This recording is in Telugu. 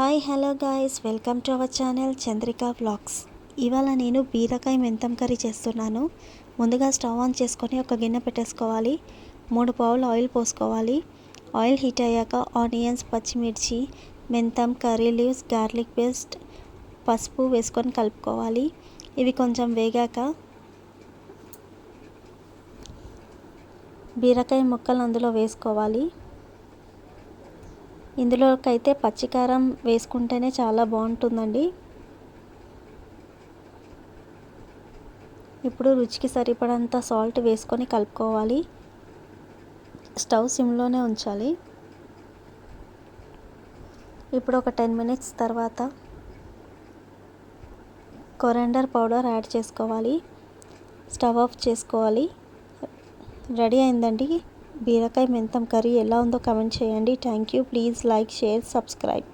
Hi hello guys. Welcome to our channel Chandrika vlogs. ఇవాళ నేను బీరకాయ మెంతం కర్రీ చేస్తున్నాను. ముందుగా స్టవ్ ఆన్ చేసుకొని ఒక గిన్నె పెట్టేసుకోవాలి. మూడు పావులు ఆయిల్ పోసుకోవాలి. ఆయిల్ హీట్ అయ్యాక ఆనియన్స్ పచ్చిమిర్చి మెంతం కర్రీ లీవ్స్ గార్లిక్ పేస్ట్ పసుపు వేసుకొని కలుపుకోవాలి. ఇవి కొంచెం వేగాక బీరకాయ ముక్కలు అందులో వేసుకోవాలి. ఇందులోకైతే పచ్చికారం వేసుకుంటేనే చాలా బాగుంటుందండి. ఇప్పుడు రుచికి సరిపడంత సాల్ట్ వేసుకొని కలుపుకోవాలి. స్టవ్ సిమ్లోనే ఉంచాలి. ఇప్పుడు ఒక టెన్ మినిట్స్ తర్వాత కొరెండర్ పౌడర్ యాడ్ చేసుకోవాలి. స్టవ్ ఆఫ్ చేసుకోవాలి. రెడీ అయిందండి. బీరకాయ మెంతం కర్రీ ఎలా ఉందో కమెంట్ చేయండి. Thank you please like share subscribe